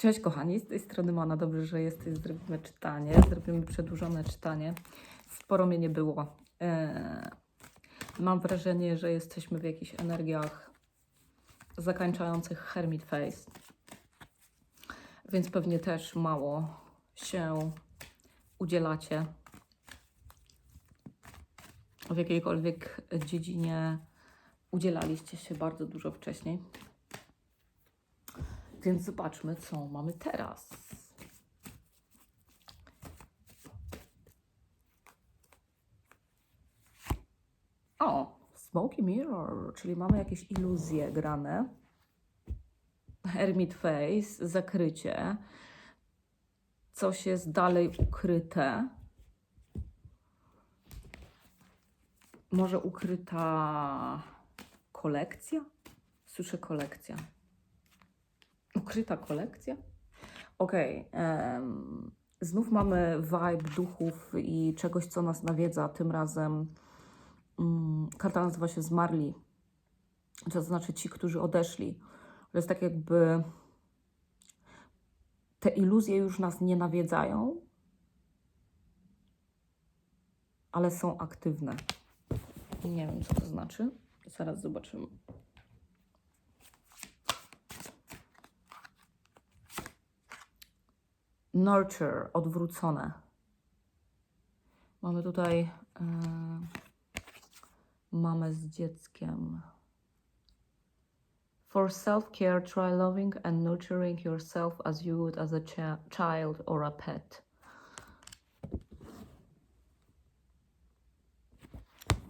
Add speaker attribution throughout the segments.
Speaker 1: Cześć kochani, z tej strony Mana. Dobrze, że jesteś. Zrobimy czytanie. Zrobimy przedłużone czytanie. Sporo mnie nie było. Eee, mam wrażenie, że jesteśmy w jakichś energiach zakończających Hermit Face. Więc pewnie też mało się udzielacie w jakiejkolwiek dziedzinie. Udzielaliście się bardzo dużo wcześniej. Więc zobaczmy, co mamy teraz. O, Smoky Mirror, czyli mamy jakieś iluzje grane. Hermit Face, zakrycie. Coś jest dalej ukryte. Może ukryta kolekcja? Słyszę kolekcja. Ukryta kolekcja? Okej. em, znów mamy vibe duchów i czegoś, co nas nawiedza. Tym razem mm, karta nazywa się Zmarli. To znaczy ci, którzy odeszli. To jest tak jakby te iluzje już nas nie nawiedzają, ale są aktywne. Nie wiem, co to znaczy. Zaraz zobaczymy. Nurture, odwrócone. Mamy tutaj e, mamę z dzieckiem. For self-care, try loving and nurturing yourself as you would as a chi- child or a pet.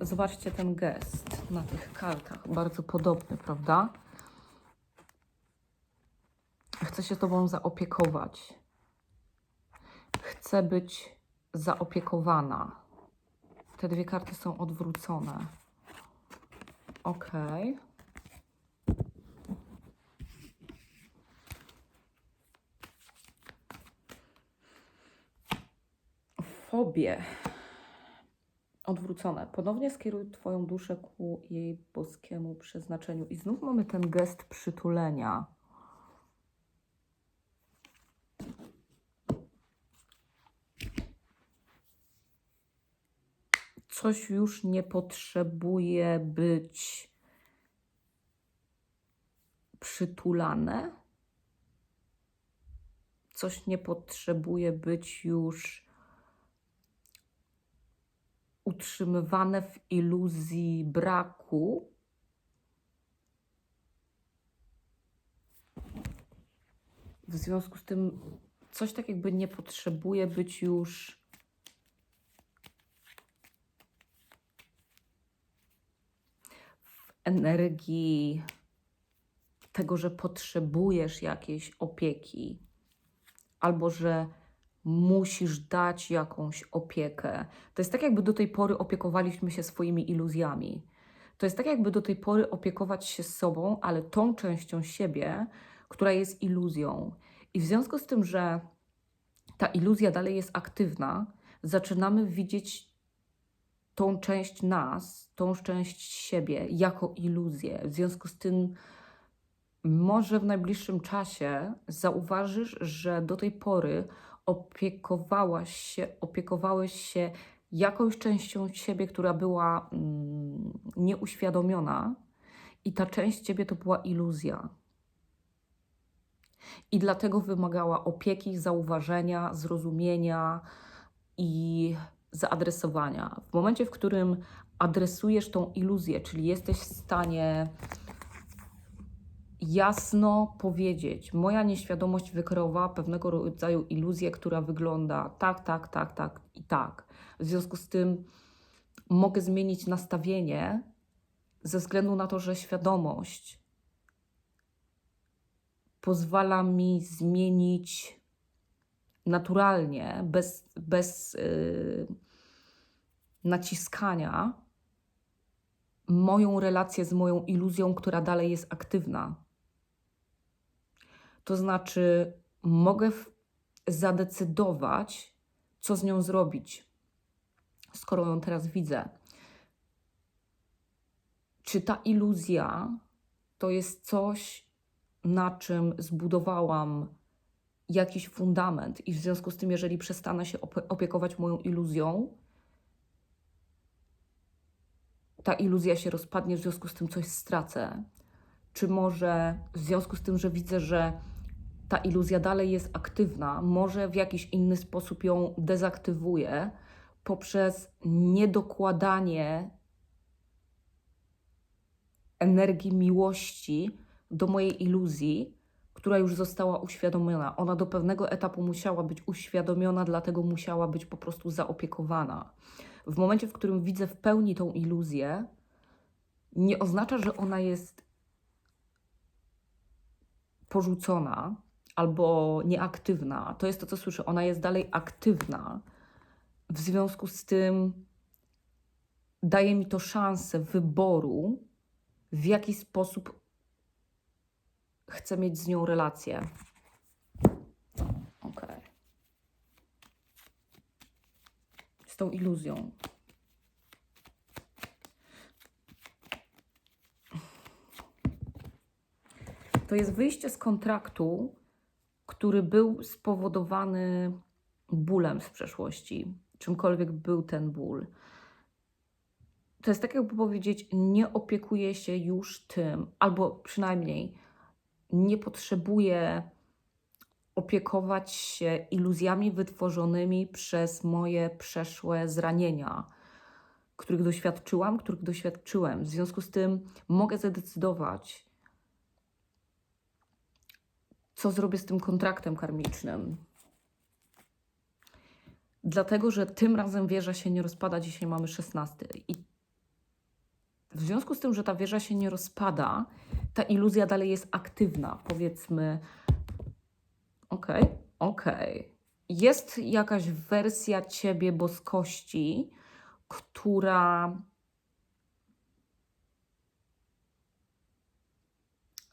Speaker 1: Zobaczcie ten gest na tych kartach. Bardzo podobny, prawda? Chcę się Tobą zaopiekować. Chcę być zaopiekowana. Te dwie karty są odwrócone. Ok. Fobie. Odwrócone. Ponownie skieruj Twoją duszę ku jej boskiemu przeznaczeniu. I znów mamy ten gest przytulenia. Coś już nie potrzebuje być przytulane, coś nie potrzebuje być już utrzymywane w iluzji braku. W związku z tym coś tak jakby nie potrzebuje być już energii tego, że potrzebujesz jakiejś opieki, albo że musisz dać jakąś opiekę. To jest tak, jakby do tej pory opiekowaliśmy się swoimi iluzjami. To jest tak, jakby do tej pory opiekować się sobą, ale tą częścią siebie, która jest iluzją. I w związku z tym, że ta iluzja dalej jest aktywna, zaczynamy widzieć tą część nas, tą część siebie jako iluzję. W związku z tym, może w najbliższym czasie zauważysz, że do tej pory opiekowałaś się, opiekowałeś się jakąś częścią siebie, która była mm, nieuświadomiona, i ta część ciebie to była iluzja. I dlatego wymagała opieki, zauważenia, zrozumienia i zaadresowania. W momencie, w którym adresujesz tą iluzję, czyli jesteś w stanie jasno powiedzieć, moja nieświadomość wykreowała pewnego rodzaju iluzję, która wygląda tak, tak, tak, tak i tak. W związku z tym mogę zmienić nastawienie ze względu na to, że świadomość pozwala mi zmienić naturalnie, bez, bez yy, naciskania, moją relację z moją iluzją, która dalej jest aktywna. To znaczy, mogę zadecydować, co z nią zrobić, skoro ją teraz widzę. Czy ta iluzja to jest coś, na czym zbudowałam jakiś fundament, i w związku z tym, jeżeli przestanę się opie- opiekować moją iluzją, ta iluzja się rozpadnie, w związku z tym coś stracę. Czy może w związku z tym, że widzę, że ta iluzja dalej jest aktywna, może w jakiś inny sposób ją dezaktywuję poprzez niedokładanie energii miłości do mojej iluzji, która już została uświadomiona. Ona do pewnego etapu musiała być uświadomiona, dlatego musiała być po prostu zaopiekowana. W momencie, w którym widzę w pełni tą iluzję, nie oznacza, że ona jest porzucona albo nieaktywna. To jest to, co słyszę. Ona jest dalej aktywna. W związku z tym daje mi to szansę wyboru, w jaki sposób chcę mieć z nią relację. Okej. Z tą iluzją. To jest wyjście z kontraktu, który był spowodowany bólem z przeszłości, czymkolwiek był ten ból. To jest tak, jakby powiedzieć, nie opiekuję się już tym, albo przynajmniej nie potrzebuję opiekować się iluzjami wytworzonymi przez moje przeszłe zranienia, których doświadczyłam, których doświadczyłem. W związku z tym mogę zadecydować, co zrobię z tym kontraktem karmicznym. Dlatego, że tym razem wieża się nie rozpada, dzisiaj mamy 16. I w związku z tym, że ta wieża się nie rozpada, ta iluzja dalej jest aktywna. Powiedzmy, okej, okej. Jest jakaś wersja ciebie boskości, która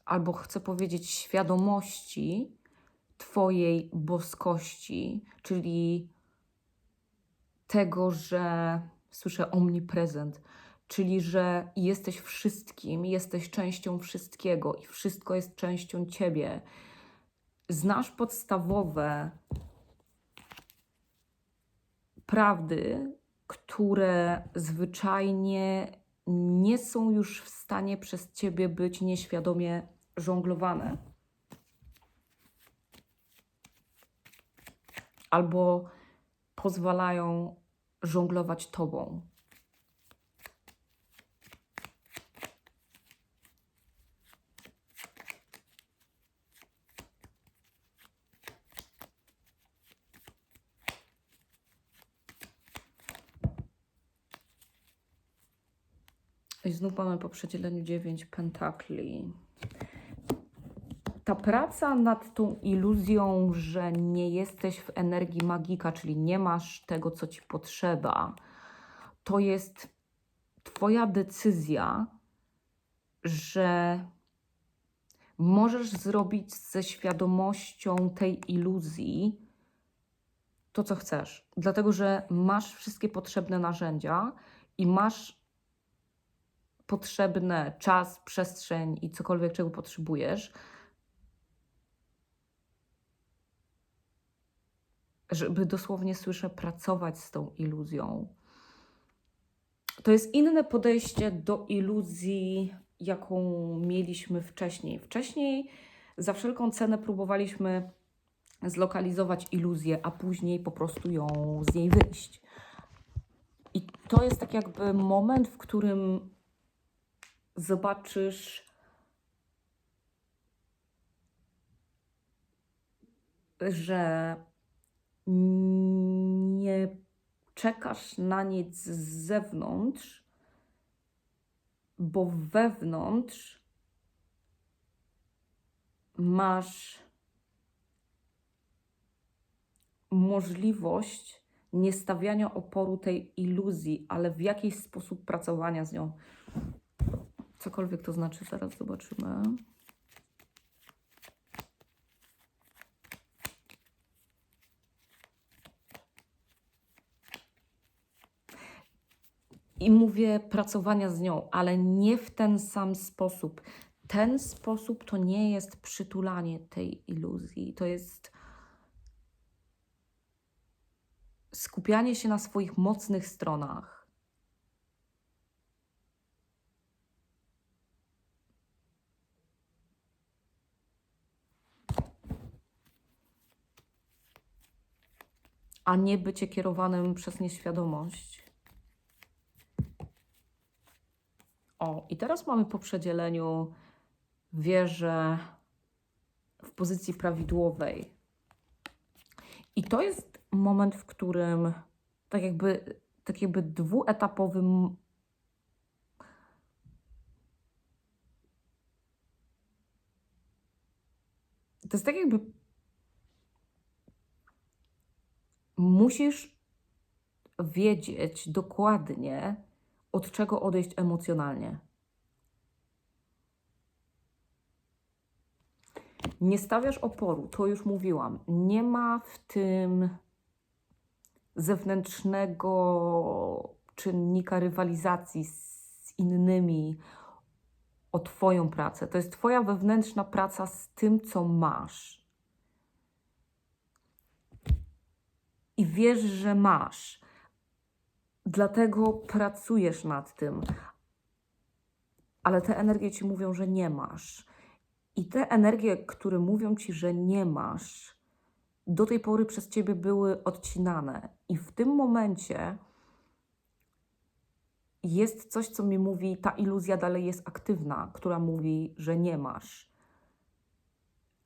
Speaker 1: albo chcę powiedzieć świadomości Twojej boskości, czyli tego, że słyszę omniprezent, czyli że jesteś wszystkim, jesteś częścią wszystkiego i wszystko jest częścią Ciebie. Znasz podstawowe prawdy, które zwyczajnie nie są już w stanie przez Ciebie być nieświadomie żonglowane. Albo pozwalają żonglować Tobą. I znów mamy po przedzieleniu 9 pentakli. Ta praca nad tą iluzją, że nie jesteś w energii magika, czyli nie masz tego, co ci potrzeba, to jest Twoja decyzja, że możesz zrobić ze świadomością tej iluzji to, co chcesz. Dlatego, że masz wszystkie potrzebne narzędzia i masz potrzebne czas, przestrzeń i cokolwiek, czego potrzebujesz, żeby dosłownie słyszę pracować z tą iluzją. To jest inne podejście do iluzji, jaką mieliśmy wcześniej. Wcześniej za wszelką cenę próbowaliśmy zlokalizować iluzję, a później po prostu ją z niej wyjść. I to jest tak jakby moment, w którym zobaczysz, że nie czekasz na nic z zewnątrz, bo wewnątrz masz możliwość nie stawiania oporu tej iluzji, ale w jakiś sposób pracowania z nią. Cokolwiek to znaczy, zaraz zobaczymy. I mówię pracowania z nią, ale nie w ten sam sposób. Ten sposób to nie jest przytulanie tej iluzji. To jest skupianie się na swoich mocnych stronach A nie bycie kierowanym przez nieświadomość. O, i teraz mamy po przedzieleniu wieżę w pozycji prawidłowej. I to jest moment, w którym tak jakby, tak jakby dwuetapowy to jest tak jakby musisz wiedzieć dokładnie, od czego odejść emocjonalnie. Nie stawiasz oporu, to już mówiłam. Nie ma w tym zewnętrznego czynnika rywalizacji z innymi o Twoją pracę. To jest Twoja wewnętrzna praca z tym, co masz. I wiesz, że masz. Dlatego pracujesz nad tym. Ale te energie ci mówią, że nie masz. I te energie, które mówią ci, że nie masz, do tej pory przez ciebie były odcinane. I w tym momencie jest coś, co mi mówi, ta iluzja dalej jest aktywna, która mówi, że nie masz.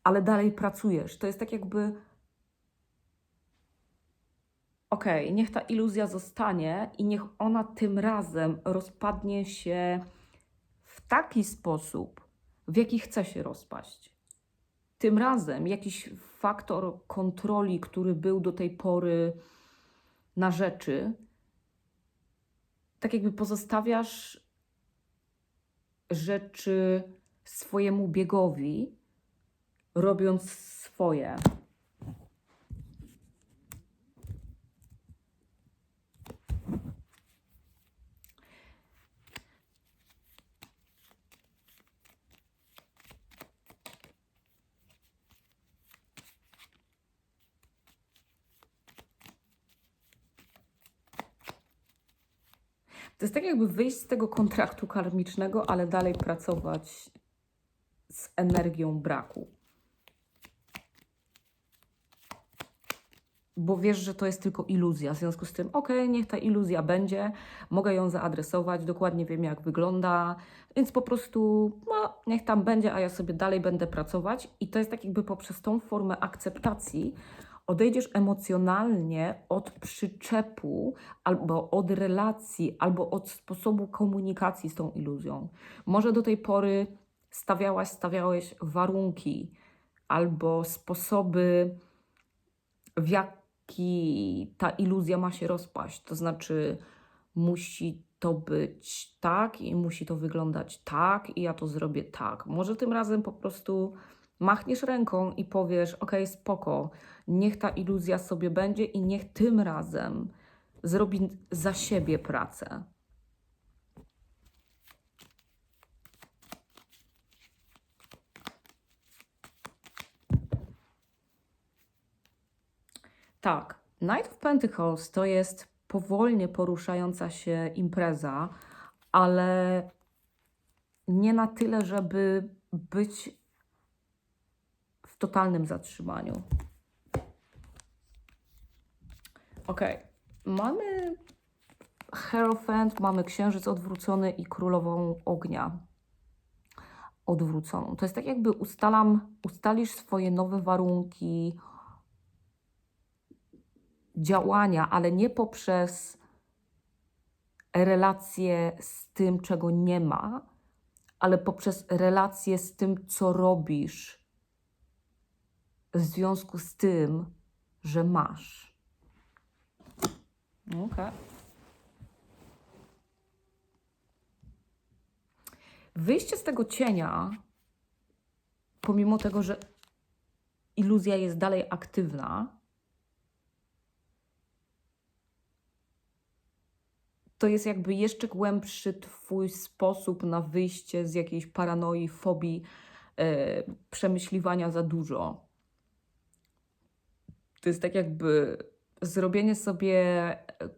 Speaker 1: Ale dalej pracujesz. To jest tak jakby. Okej, okay, niech ta iluzja zostanie i niech ona tym razem rozpadnie się w taki sposób, w jaki chce się rozpaść. Tym razem jakiś faktor kontroli, który był do tej pory na rzeczy, tak jakby pozostawiasz rzeczy swojemu biegowi, robiąc swoje. To jest tak, jakby wyjść z tego kontraktu karmicznego, ale dalej pracować z energią braku. Bo wiesz, że to jest tylko iluzja. W związku z tym, ok, niech ta iluzja będzie, mogę ją zaadresować, dokładnie wiem, jak wygląda, więc po prostu no, niech tam będzie, a ja sobie dalej będę pracować. I to jest tak, jakby poprzez tą formę akceptacji odejdziesz emocjonalnie od przyczepu, albo od relacji, albo od sposobu komunikacji z tą iluzją. Może do tej pory stawiałaś, stawiałeś warunki albo sposoby, w jaki ta iluzja ma się rozpaść. To znaczy, musi to być tak i musi to wyglądać tak, i ja to zrobię tak. Może tym razem po prostu machniesz ręką i powiesz: OK, spoko, niech ta iluzja sobie będzie i niech tym razem zrobi za siebie pracę. Tak, Night of Pentacles to jest powolnie poruszająca się impreza, ale nie na tyle, żeby być totalnym zatrzymaniu. Ok, mamy Hierophant, mamy księżyc odwrócony i królową ognia odwróconą. To jest tak, jakby ustalam, ustalisz swoje nowe warunki działania, ale nie poprzez relacje z tym, czego nie ma, ale poprzez relacje z tym, co robisz w związku z tym, że masz. Okay. Wyjście z tego cienia, pomimo tego, że iluzja jest dalej aktywna, to jest jakby jeszcze głębszy Twój sposób na wyjście z jakiejś paranoi, fobii, e, przemyśliwania za dużo. To jest tak jakby zrobienie sobie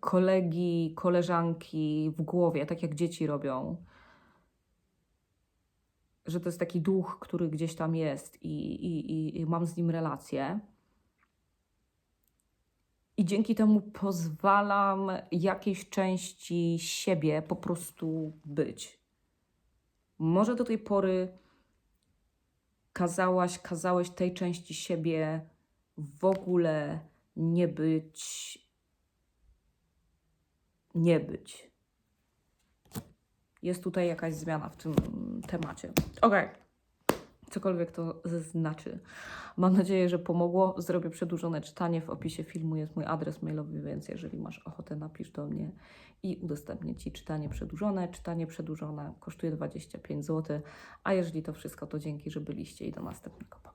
Speaker 1: kolegi, koleżanki w głowie, tak jak dzieci robią, że to jest taki duch, który gdzieś tam jest i, i, i, i mam z nim relację. I dzięki temu pozwalam jakiejś części siebie po prostu być. Może do tej pory kazałaś, kazałeś tej części siebie w ogóle nie być, nie być. Jest tutaj jakaś zmiana w tym temacie. Okej. Cokolwiek to znaczy. Mam nadzieję, że pomogło. Zrobię przedłużone czytanie. W opisie filmu jest mój adres mailowy, więc jeżeli masz ochotę, napisz do mnie i udostępnię Ci czytanie przedłużone. Czytanie przedłużone kosztuje 25 zł. A jeżeli to wszystko, to dzięki, że byliście i do następnego.